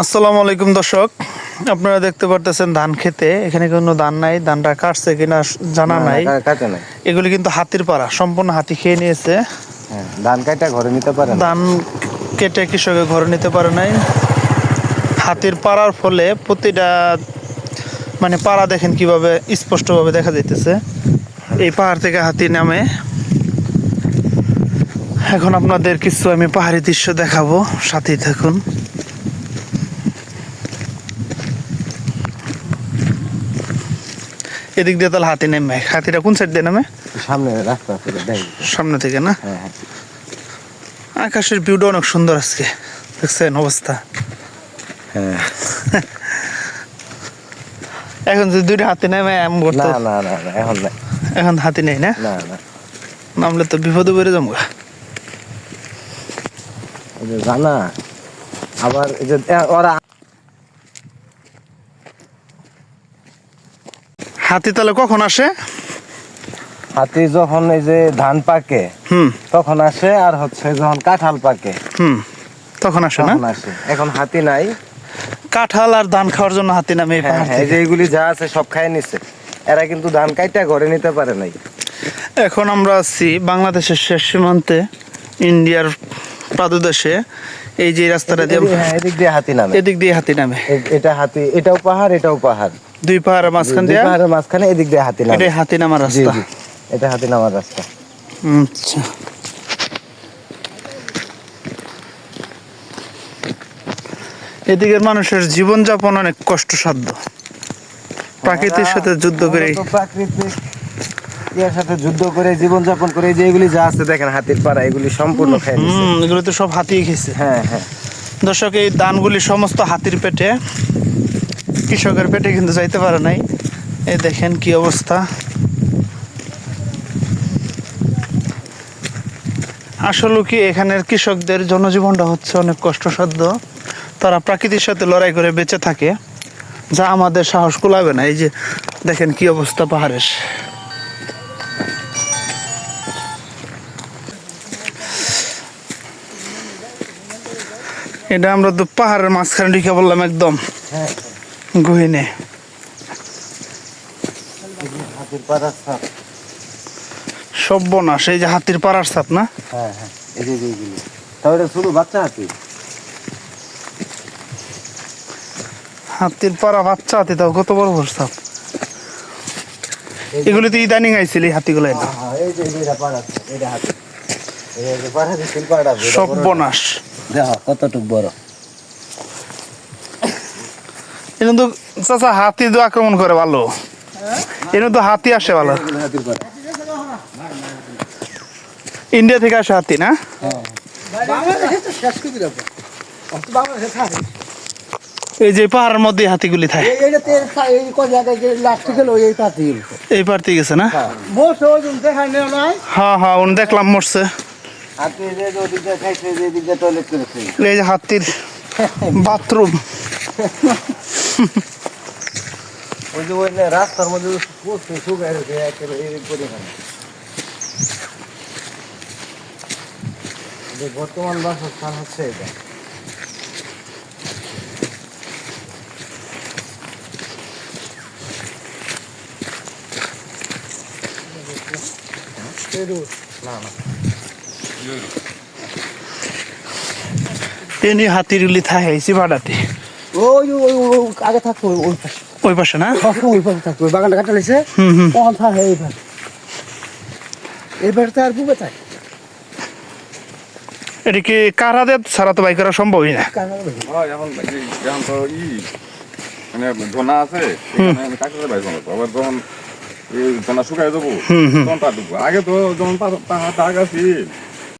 আসসালামু আলাইকুম দর্শক। আপনারা দেখতে পারতেছেন ধান খেতে। এখানে কোনো ধান নাই ধানটা কাটছে কিনা জানা নাই। এগুলি কিন্তু হাতির পাড়া সম্পূর্ণ হাতি খেয়ে নিয়েছে। হ্যাঁ ধান কাটা ঘরে নিতে পারে ধান কেটে কৃষকে ঘরে নিতে পারে নাই। হাতির পাড়ার ফলে প্রতিটা মানে পাড়া দেখেন কীভাবে স্পষ্টভাবে দেখা যাইতেছে। এই পাহাড় থেকে হাতি নামে। এখন আপনাদের কিছু আমি পাহাড়ি দৃশ্য দেখাবো সাথেই থাকুন। এদিক দিয়ে তাহলে হাতি নেমে। হাতিটা কোন সাইড দিয়ে নামে? সামনে রাস্তা সামনে থেকে না? হ্যাঁ হ্যাঁ। আকাশের ভিউটা অনেক সুন্দর আজকে। দেখছেন অবস্থা? হ্যাঁ। এখন যদি দুইটা হাতি নেমে এম না করতে। না না না এখন না। এখন হাতি নেই না? না না। নামলে তো বিপদে বেড়ে যাব জানা আবার ওরা হাতি তাহলে কখন আসে? হাতি যখন এই যে ধান পাকে হুম। তখন আসে আর হচ্ছে যখন কাঁঠাল পাকে। হুম তখন আসে না? আসে। এখন হাতি নাই। কাঁঠাল আর ধান খাওয়ার জন্য হাতি নামে এই হ্যাঁ হ্যাঁ, যে এগুলি যা আছে সব খাই নিছে। এরা কিন্তু ধান কাইটা ঘরে নিতে পারে নাই। এখন আমরা আছি বাংলাদেশের শেষ সীমান্তে ইন্ডিয়ার পাদদেশে এই যে রাস্তাটা দিয়ে এদিক- হ্যাঁ দিয়ে হাতি নামে। এদিক দিয়ে হাতি নামে। এটা হাতি এটাও পাহাড় এটাও পাহাড়। দুই পাহাড়ের মাঝখান দিয়ে? পাহাড়ের মাঝখানে এদিক দিয়ে হাতি নামে। এটাই হাতি নামার রাস্তা। এটা হাতি নামার রাস্তা। আচ্ছা। এদিকের মানুষের জীবনযাপন অনেক কষ্টসাধ্য। প্রাকৃতির সাথে যুদ্ধ করে প্রাকৃতিক ইয়ার সাথে যুদ্ধ করে জীবন যাপন করে যে এগুলি যা আছে দেখেন হাতির পাড়া এগুলি সম্পূর্ণ খেয়ে এগুলো তো সব হাতিয়ে খেয়েছে। হ্যাঁ হ্যাঁ। দর্শক এই দানগুলি সমস্ত হাতির পেটে। কৃষকের পেটে কিন্তু যাইতে পারে নাই। এই দেখেন কি অবস্থা। আসলে কি এখানের কৃষকদের জনজীবনটা হচ্ছে অনেক কষ্টসাধ্য। তারা প্রাকৃতির সাথে লড়াই করে বেঁচে থাকে, যা আমাদের সাহস কুলাবে না। এই যে দেখেন কি অবস্থা পাহাড়ের। এটা আমরা তো পাহাড়ের মাঝখানে ঢুকে বললাম একদম। হ্যাঁ গহিনে। হাতির পাড়া সাপ সব্যনাশ এই যে হাতির পাড়ার সাপ না? হ্যাঁ হ্যাঁ এই যে এইগুলি তাও এটা শুধু বাচ্চা হাতি? হাতির পাড়া বাচ্চা হাতি তাও কত বড় বড় সাপ? এগুলি তো ইদানিং আইছিল এই হাতিগুলো না হ্যাঁ, হ্যাঁ, এই যে এই যে এটা পাড়া সাপ, এটা হাতি এই যে পাড়া দিচ্ছিল পাড়া বড় বড়। সব্যনাশ দেখো কতটুক বড় এখানে তো চাচা হাতি তো আক্রমণ করে ভালো। এখানে তো হাতি আসে ভালো। ইন্ডিয়া থেকে আসে হাতি না? এই যে পাহাড়ের মধ্যে হাতিগুলি থাকে। এই পারতে গেছে না? হ্যাঁ। হ্যাঁ উনি দেখলাম মরছে। এই যে হাতির বাথরুম। ওই যে ওই না রাস্তার মধ্যে পড়ছে শুকায় রয়েছে একেবারে এই পরিমাণে যে বর্তমান বাসস্থান হচ্ছে এটা না না এনি হাতিরগুলি থাকে এই চিবাড়াতে ওই ওই ওই ওই আগে থাকতো ওই ওই পাশে। ওই পাশে না? সবসময় ওই পাশে থাকতো ওই বাগানটা কাটা লেছে হুম হুম। ওখান থাকে এই পাশে। এই পাশে আর বুকে থাকে। এটা কি কারা দেব ছাড়া তো বাই করা সম্ভবই না। এখন তো ই মানে ধনা আছে কাঁকড়া বাইর আবার যখন ধনা শুকাই দেবো। তখন তা আগে তো যখন পাহাড় দাগ আছে